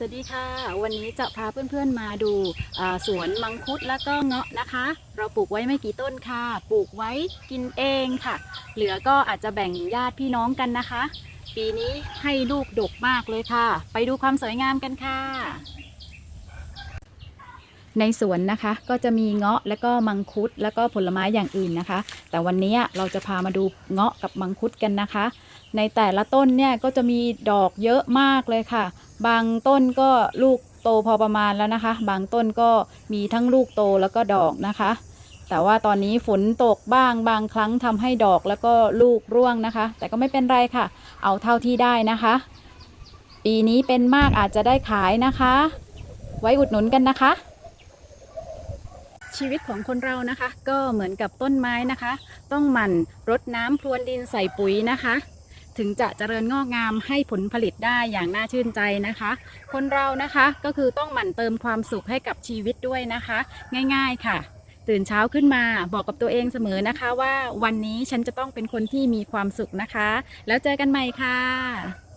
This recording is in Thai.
สวัสดีค่ะ วันนี้จะพาเพื่อนๆมาดูสวนมังคุดแล้วก็เงาะนะคะ เราปลูกไว้ไม่กี่ต้นค่ะ ปลูกไว้กินเองค่ะ เหลือก็อาจจะแบ่งญาติพี่น้องกันนะคะ ปีนี้ให้ลูกดกมากเลยค่ะ ไปดูความสวยงามกันค่ะ ในสวนนะคะ ก็จะมีเงาะแล้วก็มังคุดแล้วก็ผลไม้อย่างอื่นนะคะ แต่วันนี้เราจะพามาดูเงาะกับมังคุดกันนะคะ ในแต่ละต้นเนี่ยก็จะมีดอกเยอะมากเลยค่ะ บางต้นก็ลูกโตพอประมาณแล้วนะคะ บางต้นก็มีทั้งลูกโตแล้วก็ดอกนะคะ แต่ว่าตอนนี้ฝนตกบ้างบางครั้งทำให้ดอกแล้วก็ลูกร่วงนะคะ แต่ก็ไม่เป็นไรค่ะ เอาเท่าที่ได้นะคะ ปีนี้เป็นมากอาจจะได้ขายนะคะ ไว้อุดหนุนกันนะคะ ชีวิตของคนเรานะคะ ก็เหมือนกับต้นไม้นะคะ ต้องหมั่นรดน้ำพรวนดินใส่ปุ๋ยนะคะ ถึงจะเจริญงอกงามให้ผลผลิตได้อย่างน่าชื่นใจนะคะ คนเรานะคะก็คือต้องหมั่นเติมความสุขให้กับชีวิตด้วยนะคะ ง่าย ๆค่ะตื่นเช้าขึ้นมาบอกกับตัวเองเสมอนะคะว่าวันนี้ฉันจะต้องเป็นคนที่มีความสุขนะคะ แล้วเจอกันใหม่ค่ะ